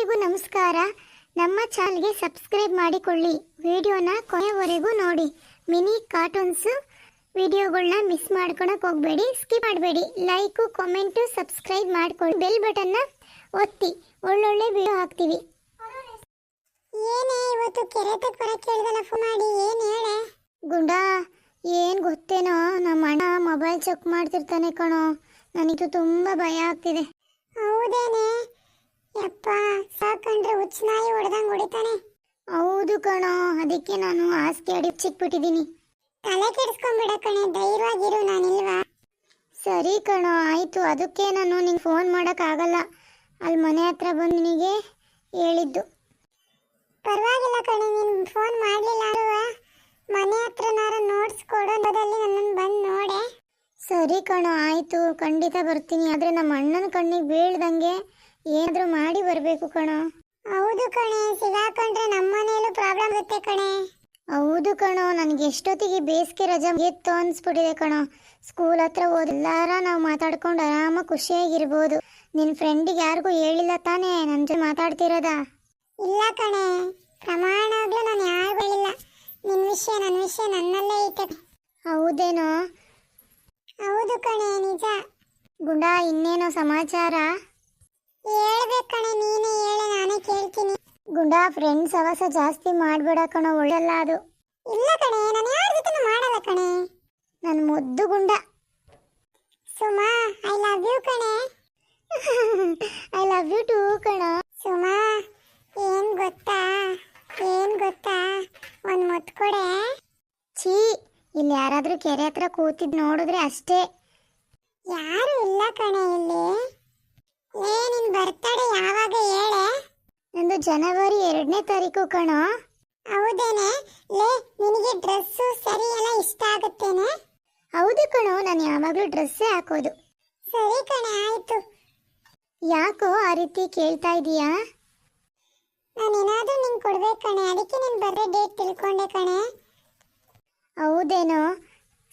ಎಲ್ಲರಿಗೂ ನಮಸ್ಕಾರ. ನಮ್ಮ ಚಾನಲ್ಗೆ ಸಬ್ಸ್ಕ್ರೈಬ್ ಮಾಡಿಕೊಳ್ಳಿ. ವಿಡಿಯೋನ ಕೊನೆವರೆಗೂ ನೋಡಿ. ಮಿನಿ ಕಾರ್ಟೂನ್ಸ್ ವಿಡಿಯೋಗಳನ್ನ ಮಿಸ್ ಮಾಡ್ಕೊಳಕ್ಕೆ ಹೋಗಬೇಡಿ ಸ್ಕಿಪ್ ಮಾಡಬೇಡಿ. ಲೈಕು ಕಾಮೆಂಟು ಸಬ್ಸ್ಕ್ರೈಬ್ ಮಾಡ್ಕೊಳ್ಳಿ ಬೆಲ್ ಬಟನ್ನ ಒತ್ತಿ. ಒಳ್ಳೊಳ್ಳೆ ವಿಡಿಯೋ ಹಾಕ್ತೀವಿ. ಏನೇ ಇವತ್ತು ಕೆರೆ ತಕ್ಕ ಬರಕ್ಕೆ ಹೇಳಿದಲ್ಲ ಫೋನ್ ಮಾಡಿ ಏನು ಹೇಳೆ? ಗುಂಡಾ ಏನು ಗೊತ್ತೇನೋ? ನಮ್ಮ ಅಣ್ಣ ಮೊಬೈಲ್ ಚೆಕ್ ಮಾಡ್ತಿರ್ತಾನೆ ಕಣೋ. ನನಗೂ ತುಂಬ ಭಯ ಆಗ್ತಿದೆ. ಹೌದೇನೆ? ಯಪ್ಪ, ಸಾಕಂಡ್ರೆ ಹುಚ್ಚನಾಯಿ ಹೊಡೆದಂಗೆ ಹೊಡಿತಾನೆ. ಹೌದು ಕಣೋ, ಅದಕ್ಕೆ ನಾನು ಹಾಸಿಗೆ ಅಡಿ ಚಿಕ್ಬಿಟ್ಟಿದ್ದೀನಿ. ತಲೆ ಕೆಡಿಸ್ಕೊಂಡ್ಬಿಡ ಕಣೆ, ಧೈರ್ಯವಾಗಿರು ನಾನಿಲ್ವಾ? ಸರಿ ಕಣೋ, ಆಯಿತು. ಅದಕ್ಕೆ ನಾನು ನಿಂಗೆ ಫೋನ್ ಮಾಡೋಕ್ಕಾಗಲ್ಲ. ಅಲ್ಲಿ ಮನೆ ಹತ್ರ ಬಂದು ನಿನಗೆ ಹೇಳಿದ್ದು. ಪರವಾಗಿಲ್ಲ ಕಣೆ, ನೀನು ಫೋನ್ ಮಾಡಲಿಲ್ಲ ಮನೆ ಹತ್ರನಾರ ನೋಟ್ಸ್ ಕೊಡೋದಲ್ಲಿ ನನ್ನನ್ನು ಬಂದು ನೋಡೆ. ಸರಿ ಕಣೋ, ಆಯಿತು. ಖಂಡಿತ ಬರ್ತೀನಿ. ಆದರೆ ನಮ್ಮ ಅಣ್ಣನ ಕಣ್ಣಿಗೆ ಬೀಳ್ದಂಗೆ ಏನಾದರೂ ಮಾಡಿ ಬರಬೇಕು ಕಣೋ. ಹೌದು ಕಣೆ ಸಿಗಾಕೊಂಡ್ರೆ ನಮ್ಮನೇಲೂ ಪ್ರಾಬ್ಲಮ್ ಇರುತ್ತೆ ಕಣೆ. ಹೌದು ಕಣೋ ನನಗೆ ಎಷ್ಟೊತ್ತಿಗೆ ಬೇಸಿಗೆ ರಜೆ ಎತ್ತು ಅನ್ಸ್ಬಿಟ್ಟಿದೆ ಕಣೋ. ಸ್ಕೂಲ್ ಹತ್ರ ಹೋದ ಎಲ್ಲಾರ ನಾವು ಮಾತಾಡ್ಕೊಂಡು ಆರಾಮ ಖುಷಿಯಾಗಿರ್ಬೋದು. ನಿನ್ನ ಫ್ರೆಂಡಿಗೆ ಯಾರಿಗೂ ಹೇಳಿಲ್ಲ ತಾನೇ ನನ್ನ ಜೊತೆ ಮಾತಾಡ್ತಿರೋದಾ? ಇಲ್ಲ ಕಣೆ ಪ್ರಮಾಣವಾಗ್ಲೂ ನಾನು ಯಾರು ಹೇಳಿಲ್ಲ. ನಿನ್ನ ವಿಷಯ ನನ್ನ ವಿಷಯ ನನ್ನಲ್ಲೇ ಐತೆ. ಹೌದೇನೋ? ಹೌದು ಕಣೆ ನಿಜ. ಗುಂಡ ಇನ್ನೇನೋ ಸಮಾಚಾರ? ಹೇಳ್ಬೇಕು ಕಣೆ ನೀನೇ ಹೇಳು ನಾನೇ ಕೇಳ್ತೀನಿ. ಗುಂಡ ಫ್ರೆಂಡ್ಸ್ ಸವಸ ಜಾಸ್ತಿ ಮಾಡಬೇಡ ಕಣೋ ಒಳ್ಳೆಲ್ಲ ಅದು. ಇಲ್ಲ ಕಣೆ ನಾನು ಯಾರ ಜೊತೆ ಮಾಡಲ್ಲ ಕಣೆ. ನನ್ನ ಮುದ್ದು ಗುಂಡ. ಸುಮಾ ಐ ಲವ್ ಯು ಕಣೆ. ಐ ಲವ್ ಯು ಟೂ ಕಣ. ಸುಮಾ ಏನ್ ಗೊತ್ತಾ ಏನ್ ಗೊತ್ತಾ ಒಂದ್ ಮುತ್ತು ಕೊಡೆ. ಛೀ ಇಲ್ಲಿ ಯಾರಾದ್ರೂ ಕೆರೆ ಹತ್ರ ಕೂತಿದ್ ನೋಡಿದ್ರೆ ಅಷ್ಟೇ. ಯಾರು ಇಲ್ಲ ಕಣೆ ಇಲ್ಲಿ. ಲೇ ನಿನ್ ಬರ್ತಡೆ ಯಾವಾಗ ಹೇಳೆ? ನಂದು ಜನವರಿ ಎರಡನೇ ತಾರೀಕು ಕಣೋ. ಹೌದೇನೆ? ಲೇ ನಿನಗೆ ಡ್ರೆಸ್ಸು ಸರಿ ಎಲ್ಲ ಇಷ್ಟ ಆಗುತ್ತೇನೆ? ಹೌದು ಕಣೋ ನಾನು ಯಾವಾಗಲೂ ಡ್ರೆಸ್ಸೇ ಹಾಕೋದು. ಸರಿ ಕಣೆ ಆಯ್ತು. ಯಾಕೋ ಆ ರೀತಿ ಕೇಳ್ತಾ ಇದೀಯಾ? ನಾನೇನಾದ್ರೂ ನಿಂಗೆ ಕೊಡ್ಬೇಕು ಕಣೆ ಅದಕ್ಕೆ ನಿನ್ ಬರ್ಡೇ ಡೇಟ್ ತಿಳ್ಕೊಂಡೆ ಕಣೆ. ಹೌದೇನೋ?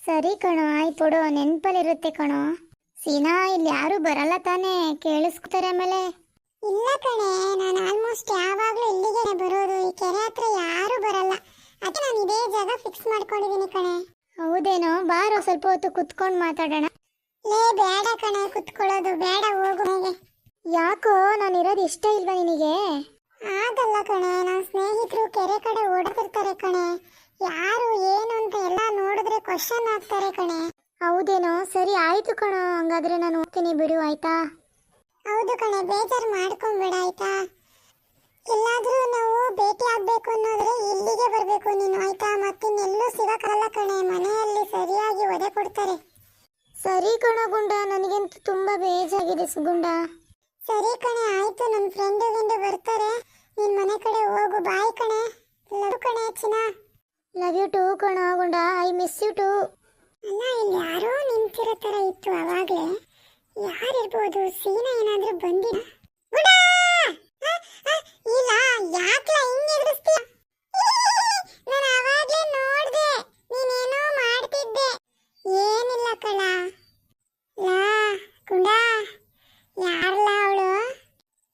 ಸರಿ ಕಣೋ ಆಯ್ತು ಕೊಡು ನೆನ್ಪಲ್ಲಿರುತ್ತೆ ಕಣೋ. ಸೀನಾ ಇಲ್ಲಿ ಯಾರು ಬರಲ್ಲ ತಾನೇ? ಕೇಳಿಸ್ಕೊತಾರೆ ಆಮೇಲೆ. ಇಲ್ಲ ಕಣೆ ನಾನು ಆಲ್ಮೋಸ್ಟ್ ಯಾವಾಗಲೂ ಇಲ್ಲಿಗೆ ಬರೋದು ಈ ಕೆರೆ ಹತ್ರ ಯಾರು ಬರಲ್ಲ. ಅದಕ್ಕೆ ನಾನು ಇದೇ ಜಾಗ ಫಿಕ್ಸ್ ಮಾಡ್ಕೊಂಡಿದ್ದೀನಿ ಕಣೆ. ಹೌದೇನೋ? ಬಾರೋ ಸ್ವಲ್ಪ ಹೊತ್ತು ಕುತ್ಕೊಂಡು ಮಾತಾಡೋಣ. ಲೇ ಬೇಡ ಕಣೆ ಕುತ್ಕೊಳ್ಳೋದು ಬೇಡ ಹೋಗು ಯಾಕೋ ಯಾಕೋ ನಾನಿರೋದು ಇಷ್ಟ ಇಲ್ವಾ ನಿನಗೆ? ಆಗಲ್ಲ ಕಣೆ ನನ್ನ ಸ್ನೇಹಿತರು ಕೆರೆ ಕಡೆ ಓಡಾಡ್ತಿರ್ತಾರೆ ಕಣೆ. ಯಾರು ಏನು ಅಂತ ಎಲ್ಲ ನೋಡಿದ್ರೆ ಕ್ವಶನ್ ಆಗ್ತಾರೆ ಕಣೆ. ಹೌದೇನೋ? ಸರಿ ಆಯ್ತು ಕಣೋ ಹಂಗಾದ್ರೆ ನಾನು ಹೋಗ್ತೀನಿ ಬಿಡು ಆಯ್ತಾ? ಹೌದು ಕಣೆ ಬೇಜಾರು ಮಾಡ್ಕೊಂಬೇಡ ಆಯ್ತಾ? ಎಲ್ಲಾದ್ರೂ ನಾವು ಭೇಟಿ ಆಗ್ಬೇಕು ಅನ್ನೋದ್ರೆ ಇಲ್ಲಿಗೆ ಬರ್ಬೇಕು ನೀನು ಆಯ್ತಾ? ಮತ್ತಿನ್ನೆಲ್ಲೂ ಸಿಗಕ್ಕಲ್ಲ ಕಣೆ ಮನೆಯಲ್ಲಿ ಸರಿಯಾಗಿ ಒದೆ ಕೊಡ್ತಾರೆ. ಸರಿ ಕಣ ಗುಂಡ ನನಗಂತೂ ತುಂಬಾ ಬೇಜಾಗಿದೆ ಸುಗುಂಡ. ಸರಿ ಕಣೆ ಆಯ್ತು ನನ್ನ ಫ್ರೆಂಡ್ ಗಿಂಡು ಬರ್ತಾರೆ. ನಿನ್ ಮನೆ ಕಡೆ ಹೋಗು ಬಾಯ್ ಕಣೆ. ಲವ್ ಕಣೆ ಚಿನ್ನ. ಲವ್ ಯು ಟು ಕಣ ಗುಂಡ ಐ ಮಿಸ್ ಯು ಟು ಅಲ್ಲ ಇಲ್ಲಿ ಯಾರೋ ನಿಂತಿರೋ ತರ ಇತ್ತು ಅವಾಗ್ಲೇ. ಯಾರಿರ್ಬೋದು? ಸೀನಾ ಏನಾದ್ರೂ ಬಂದಿಲ್ಲ ಇಲ್ಲ, ಯಾಕೆ ಹಿಂಗ್ ಎದುರಿಸ್ತೀಯ? ನಾನು ಅವಾಗ್ಲೇ ನೋಡ್ದೆ, ನೀನೇನೋ ಮಾಡ್ತಿದ್ದೆ ಏನಿಲ್ಲ ಕಳ ಲಾ ಗುಂಡ ಯಾರಲ್ಲ ಅವಳು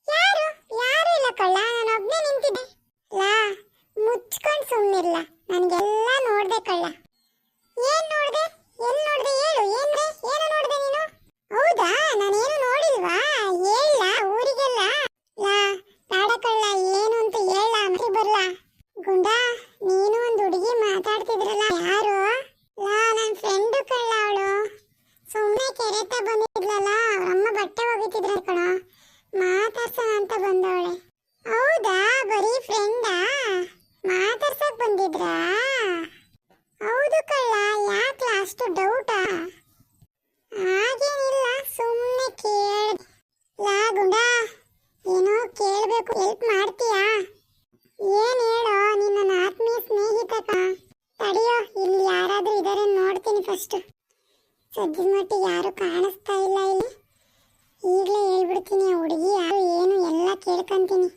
ಯಾರು ಯಾರು ಇಲ್ಲ ಕಳ್ಳ ನಾನು ಒಬ್ನೇ ನಿಂತಿದ್ದೆ ಲಾ ಮುಚ್ಕೊಂಡ್ ಸುಮ್ಮನಿರ್ಲ ನನ್ಗೆಲ್ಲ ನೋಡ್ದೆ ಕಳ್ಳ ಏನ್ ನೋಡ್ದೆ ಎಲ್ ನೋಡ್ದೆ ಹೇಳು ಏನ್ರೆ ಏನು ನೋಡ್ದೆ ನೀನು ಹೌದಾ ನಾನೇನು ನೋಡಿಲ್ವಾ ಹೇಳ ಊರಿಗೆಲ್ಲ ಲಾ ಬೇಡ ಕಳ್ಳ ಏನು ಅಂತ ಹೇಳ ಮರಿ ಬರ್ಲ ಗುಂಡ ನೀನು ಒಂದು ಹುಡುಗಿ ಮಾತಾಡ್ತಿದ್ರಲ್ಲ ಯಾರು ಲಾ ನನ್ನ ಫ್ರೆಂಡು ಕಳ್ಳ ಅವಳು ಸುಮ್ಮನೆ ಕೆರೆತ ಬಂದಿದ್ಲಲ್ಲ ಅವ್ರಮ್ಮ ಬಟ್ಟೆ ಒಗಿತಿದ್ರ ಕಣ ಮಾತಾಡ್ಸೋಣ ಅಂತ ಬಂದವಳೆ ಹೌದಾ ಬರೀ ಫ್ರೆಂಡಾ ಮಾತಾಡ್ಸಕ್ ಬಂದಿದ್ರಾ ಹೌದು ಕಳ್ಳ ಯಾಕ್ಲ ಅಷ್ಟು ಡೌಟಾ ಹಾಗೇನಿಲ್ಲ ಸುಮ್ಮನೆ ಕೇಳ ಲಾ ಗುಂಡ ಏನೋ ಕೇಳಬೇಕು ಹೆಲ್ಪ್ ಮಾಡ್ತೀಯಾ ಏನ್ ಹೇಳೋ ನಿನ್ನ ನನ್ನ ಆತ್ಮೀಯ ಸ್ನೇಹಿತ ಕ ತಡಿಯೋ ಇಲ್ಲಿ ಯಾರಾದ್ರೂ ಇದಾರೆ ನೋಡ್ತೀನಿ ಫಸ್ಟ್ ಸದ್ಯದ ಮಟ್ಟಿ ಯಾರು ಕಾಣಿಸ್ತಾ ಇಲ್ಲ ಇಲ್ಲಿ. ಈಗಲೇ ಹೇಳ್ಬಿಡ್ತೀನಿ ಹುಡುಗಿ ಯಾರು ಏನು ಎಲ್ಲ ಕೇಳ್ಕೊಂತೀನಿ.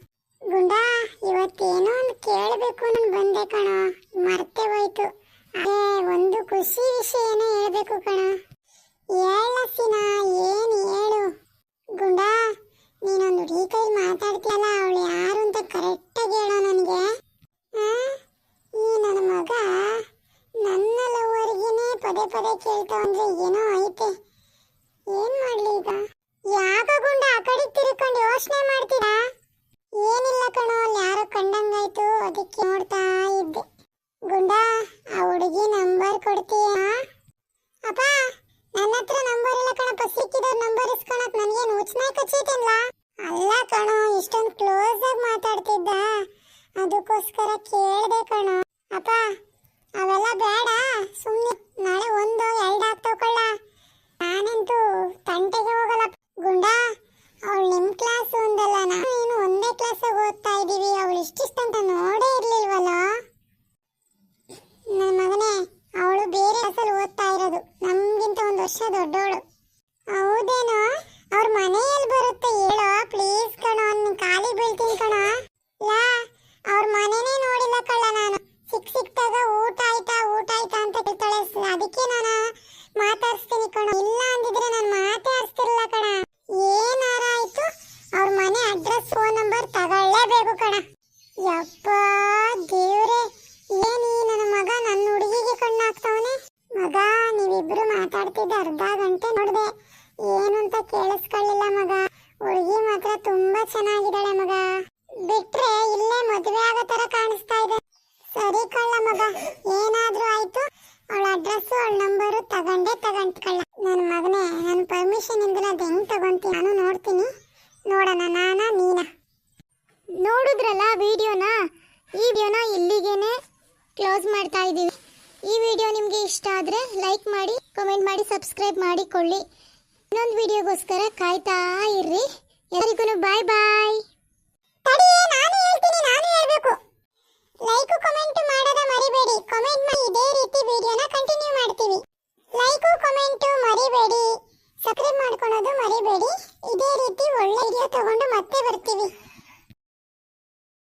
ಕೇಳ್ತಾವ ಅಂದ್ರೆ ಏನೋ ಐತೆ. ಏನ್ ಮಾಡ್ಲಿ ಈಗ? ಯಾಕ ಗುಂಡ ಆ ಕಡೆ ತಿರ್ಕೊಂಡು ಯೋಚನೆ ಮಾಡ್ತೀರಾ? ಏನಿಲ್ಲ ಕಣೋ, ಅಲ್ಲಿ ಯಾರೋ ಕಂಡಂಗಾಯ್ತು, ಅದಕ್ಕೆ ನೋಡ್ತಾ ಇದ್ದೆ. ಗುಂಡ, ಆ ಹುಡುಗಿ ನಂಬರ್ ಕೊಡ್ತೀಯಾ? ಅಪ್ಪ, ನನ್ನ ಹತ್ರ ನಂಬರ್ ಇಲ್ಲ ಕಣಪ್ಪ, ಸಿಕ್ಕಿದವ್ರ ನಂಬರ್ ಇಸ್ಕೊಳಕ್ ನನ್ಗೇನು ಉಚ್ಚನಾಯ್ ಕಚ್ಚೀತಿಲ್ಲ ಅಲ್ಲ ಕಣೋ, ಇಷ್ಟೊಂದು ಕ್ಲೋಸ್ ಆಗಿ ಮಾತಾಡ್ತಿದ್ದ. ಅದಕ್ಕೋಸ್ಕರ ಕೇಳ್ದೆ ಕಣೋ. ಅಪ್ಪ ಅವೆಲ್ಲ ಬೇಡ. ಸುಮ್ಮನೆ ನಾಳೆ ಒಂದು, ಎರಡು ಹಾಕ್ತವಕೊಳ್ಳ ನಾನಂತೂ ತಂಟೆಗೆ ಹೋಗಲ್ಲ. ಗುಂಡ, ಅವಳು ನಿಮ್ಮ ಕ್ಲಾಸ್ ಒಂದಲ್ಲ. ನಾನು ಒಂದೇ ಕ್ಲಾಸ್ ಓದ್ತಾ ಇದ್ದೀವಿ ಅವಳು ಇಷ್ಟಿಷ್ಟಂತ ನೋಡೇ ಇರಲಿಲ್ವಲ್ಲ? ನನ್ನ ಮಗನೇ, ಅವಳು ಬೇರೆ ಕ್ಲಾಸಲ್ಲಿ ಓದ್ತಾ ಇರೋದು. ನಮಗಿಂತ ಒಂದು ವರ್ಷ ದೊಡ್ಡವಳು ಹೌದೇನೋ? ಅವ್ರ ಮನೆಯಲ್ಲಿ ಬರುತ್ತೆ. ಹೇಳೋ? ಪ್ಲೀಸ್ ಕಣೋ, ಅವ್ನ ಕಾಲಿ ಬೀಳ್ತೀನಿ ಕಣೋ. ಲಾ, ಅವ್ರ ಮನೆನೇ ನೋಡಿಲ್ಲ ಕಳ್ಳ ನಾನು. ಸಿಕ್ ಸಿಕ್ತಾಗ ಊಟ ಆಯ್ತಾ ಊಟ ಆಯ್ತಾ ಅಂತ ಕೇಳ್ತಾಳೆ. ಅದಕ್ಕೆ ನಾನು ಮಾತಾಡ್ಸ್ತೀನಿ ಕಣ. ಇಲ್ಲ ಅಂದಿದ್ರೆ ನಾನು ಮಾತಾಡ್ಸ್ತಿರ್ಲ ಕಣ. ಏನಾರ ಆಯ್ತು? ಅವ್ರ ಮನೆ ಅಡ್ರೆಸ್, ಫೋನ್ ನಂಬರ್ ತಗೊಳ್ಳೇಬೇಕು ಕಣ. ಯಪ್ಪ ದೇವ್ರೆ, ಏನಿ ನನ್ನ ಮಗ ನನ್ನ ಹುಡುಗಿಗೆ ಕಣ್ಣು ಮಗ, ನೀವಿಬ್ರು ಮಾತಾಡ್ತಿದ್ದ ಅರ್ಧ ಗಂಟೆ ನೋಡಿದೆ. ಏನು ಅಂತ ಕೇಳಿಸ್ಕೊಳ್ಳಿಲ್ಲ ಮಗ. ಹುಡುಗಿ ಮಾತ್ರ ತುಂಬಾ ಚೆನ್ನಾಗಿದ್ದಾಳೆ ಮಗ ಬಿಟ್ರೆ ಇಲ್ಲೇ ಮದುವೆ ಆಗೋ ತರ ಕಾಣಿಸ್ತಾ ಇದೆ ಸರಿ ಕಳ್ಳ ಮಗ ಏನಾದ್ರೂ ಆಯ್ತು ಅವಳ ಅಡ್ರೆಸ್ ಅವಳ ನಂಬರು ತಗೊಂಡೇ ತಗೊಂಡ್ ಕಳ್ಳ ನನ್ನ ಮಗನೇ ನನ್ನ ಪರ್ಮಿಷನ್ ಇಲ್ದಿರ ಅದು ಹೆಂಗ್ ತಗೊಂತೀನಿ ನಾನು ನೋಡ್ತೀನಿ ನೋಡೋಣ ನಾನ ನೀನ ನೋಡಿದ್ರಲ್ಲ ವಿಡಿಯೋನ ಈ ವಿಡಿಯೋನ ಇಲ್ಲಿಗೇನೆ ಕ್ಲೋಸ್ ಮಾಡ್ತಾ ಇದ್ದೀವಿ. ಈ ವಿಡಿಯೋ ನಿಮಗೆ ಇಷ್ಟ ಆದರೆ ಲೈಕ್ ಮಾಡಿ ಕಮೆಂಟ್ ಮಾಡಿ ಸಬ್ಸ್ಕ್ರೈಬ್ ಮಾಡಿಕೊಳ್ಳಿ. ಇನ್ನೊಂದು ವಿಡಿಯೋಗೋಸ್ಕರ ಕಾಯ್ತಾ ಇರ್ರಿ. ಎಲ್ಲರಿಗೂ ಬಾಯ್ ಬಾಯ್ ನಾನು ಹೇಳ್ತೀನಿ, ನಾನು ಹೇಳ್ಬೇಕು. ಲೈಕ್ ಕಮೆಂಟ್ ಮಾಡೋದ ಮರಿಬೇಡಿ. ಕಮೆಂಟ್ ಮಾಡಿ ಇದೇ ರೀತಿ ವಿಡಿಯೋನ ಕಂಟಿನ್ಯೂ ಮಾಡ್ತೀವಿ. ಲೈಕ್ ಕಮೆಂಟ್ ಮರಿಬೇಡಿ. ಸಬ್ಸ್ಕ್ರೈಬ್ ಮಾಡ್ಕೊಳ್ಳೋದು ಮರಿಬೇಡಿ. ಇದೇ ರೀತಿ ಒಳ್ಳೆ ವಿಡಿಯೋ ತಗೊಂಡು ಮತ್ತೆ